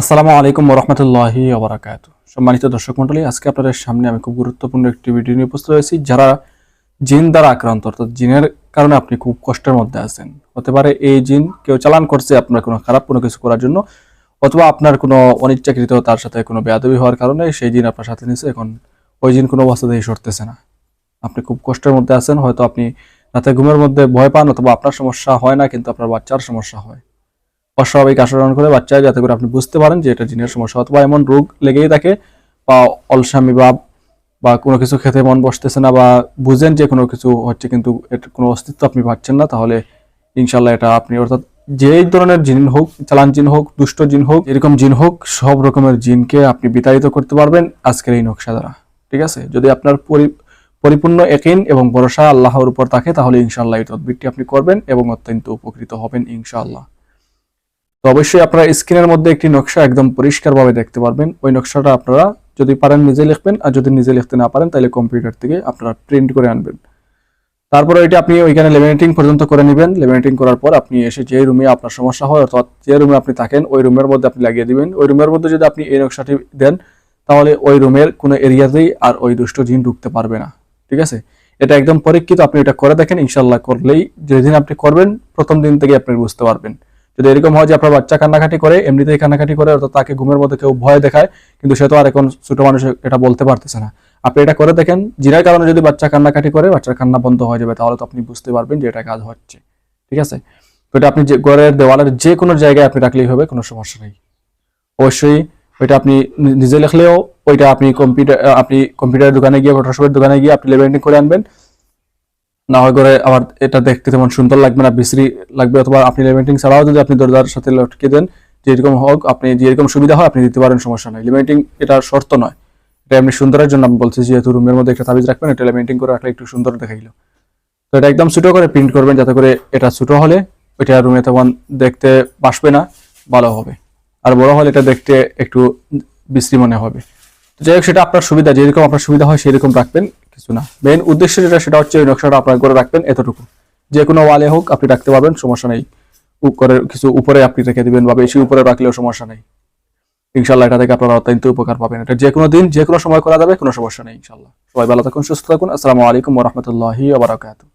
আসসালামু আলাইকুম রহমতুল্লাহি ওবরাকাত সম্মানিত দর্শক মন্ডলী আজকে আপনাদের সামনে আমি খুব গুরুত্বপূর্ণ একটি ভিডিও নিয়ে উপস্থিত হয়েছি, যারা জিন দ্বারা আক্রান্ত, অর্থাৎ জিনের কারণে আপনি খুব কষ্টের মধ্যে আছেন। হতে পারে এই জিন কেউ চালান করছে আপনার কোনো খারাপ, কোনো কিছু করার জন্য, অথবা আপনার কোনো অনিচ্ছাকৃত, তার সাথে কোনো বেয়াদবি হওয়ার কারণে সেই জিন আপনার সাথে নিছে, এখন ওই জিন কোনো অবস্থাতেই সরতেছে না। আপনি খুব কষ্টের মধ্যে আছেন, হয়তো আপনি রাতে ঘুমের মধ্যে ভয় পান, অথবা আপনার সমস্যা হয় না, কিন্তু আপনার বাচ্চার সমস্যা হয়। অস্বাভাবিক আচরণ করে বাচ্চা যাতে করে আপনি বুঝতে পারেন যে এটা জিনের সমস্যা। অথবা এমন রোগ লেগেই থাকে, বা অলসামি ভাব, বা কোনো কিছু খেতে মন বসতেছে না, বা বুঝেন যে কোনো কিছু হচ্ছে কিন্তু এর কোনো অস্তিত্ব আপনি পাচ্ছেন না, তাহলে ইনশাল্লাহ এটা আপনি, অর্থাৎ যেই ধরনের জিন হোক, চালান জিন হোক, দুষ্ট জিন হোক এরকম জিন হোক, সব রকমের জিনকে আপনি বিতাড়িত করতে পারবেন আজকের এই নকশা দ্বারা। ঠিক আছে? যদি আপনার পরি, পরিপূর্ণ একিন এবং ভরসা আল্লাহর উপর থাকে, তাহলে ইনশাল্লাহ এই তদবিরটি আপনি করবেন এবং অত্যন্ত উপকৃত হবেন ইনশাআল্লাহ। তো অবশ্যই আপনারা স্ক্রিনের মধ্যে একটি নকশা একদম পরিষ্কারভাবে দেখতে পারবেন। ওই নকশাটা আপনারা যদি পারেন নিজে লিখবেন, আর যদি নিজে লিখতে না পারেন, তাহলে কম্পিউটার থেকে আপনারা প্রিন্ট করে আনবেন। তারপরে এটা আপনি ওইখানে লেমিনেটিং পর্যন্ত করে নেবেন। লেমিনেটিং করার পর আপনি এসে যে রুমে আপনার সমস্যা হয়, অর্থাৎ যে রুমে আপনি থাকেন, ওই রুমের মধ্যে আপনি লাগিয়ে দিবেন। ওই রুমের মধ্যে যদি আপনি এই নকশাটি দেন, তাহলে ওই রুমের কোনো এরিয়াতেই আর ওই দুষ্ট জিন ঢুকতে পারবে না। ঠিক আছে? এটা একদম পরীক্ষিত, আপনি এটা করে দেখেন ইনশাল্লাহ করলেই যেদিন আপনি করবেন, প্রথম দিন থেকে আপনি বুঝতে পারবেন। যদি এরকম হয় যে আপনার বাচ্চা কান্নাকাটি করে, এমনিতেই কান্নাকাটি করে, অর্থাৎ তাকে ঘুমের মধ্যে কেউ ভয় দেখায়, কিন্তু সে তো আর এখন ছোট মানুষ, এটা বলতে পারতেছে না। আপনি এটা করে দেখেন জিনার কারণে যদি বাচ্চা কান্নাকাটি করে, বাচ্চার কান্না বন্ধ হয়ে যাবে, তাহলে তো আপনি বুঝতে পারবেন যে এটা কাজ হচ্ছে। ঠিক আছে? তো এটা আপনি যে, ঘরের দেওয়ালের যে কোনো জায়গায় আপনি রাখলেই হবে, কোনো সমস্যা নেই। অবশ্যই ওইটা আপনি নিজে লিখলেও ওইটা আপনি কম্পিউটার আপনি কম্পিউটারের দোকানে গিয়ে, ফটোশপের দোকানে গিয়ে আপনি লেবেন্টিং করে আনবেন। না হয় করে আবার এটা দেখতে তেমন সুন্দর লাগবে না, বিশ্রী লাগবে, অথবা আপনি লিমিটিং ছাড়াও যদি আপনি দরজার সাথে লটকে দেন, যেরকম হোক, আপনি যেরকম সুবিধা হয় আপনি দিতে পারেন, সমস্যা নয় লিমিটিং এটা শর্ত নয়। এটা এমনি সুন্দরের জন্য আমি বলছি, যেহেতু রুমের মধ্যে একটা তাবিজ রাখবেন, এটা লিমিটিং করে রাখলে একটু সুন্দর দেখাইলো। তো এটা একদম ছোটো করে প্রিন্ট করবেন, যাতে করে এটা ছোটো হলে ওইটা রুমে তেমন দেখতে বাসবে না, ভালো হবে। আর বড় হলে এটা দেখতে একটু বিশ্রী মনে হবে। তো যাই হোক, সেটা আপনার সুবিধা, যেরকম আপনার সুবিধা হয় সেরকম রাখবেন। কিছু না। মেন উদ্দেশ্য যেটা, সেটা হচ্ছে ওই নকশাটা আপনার করে রাখবেন এতটুকু। যে কোনো ওয়ালে হোক আপনি রাখতে পারবেন, সমস্যা নেই। উপরে কিছু উপরে আপনি রেখে দেবেন বা বেশি উপরে রাখলেও সমস্যা নেই। ইনশাল্লাহ এটা থেকে আপনারা অত্যন্ত উপকার পাবেন। এটা যে কোনো দিন, যে কোনো সময় করা যাবে, কোনো সমস্যা নেই ইনশাল্লাহ সবাই ভালো থাকুন, সুস্থ থাকুন। আসসালামু আলাইকুম রহমতুল্লাহি আবরাকাতু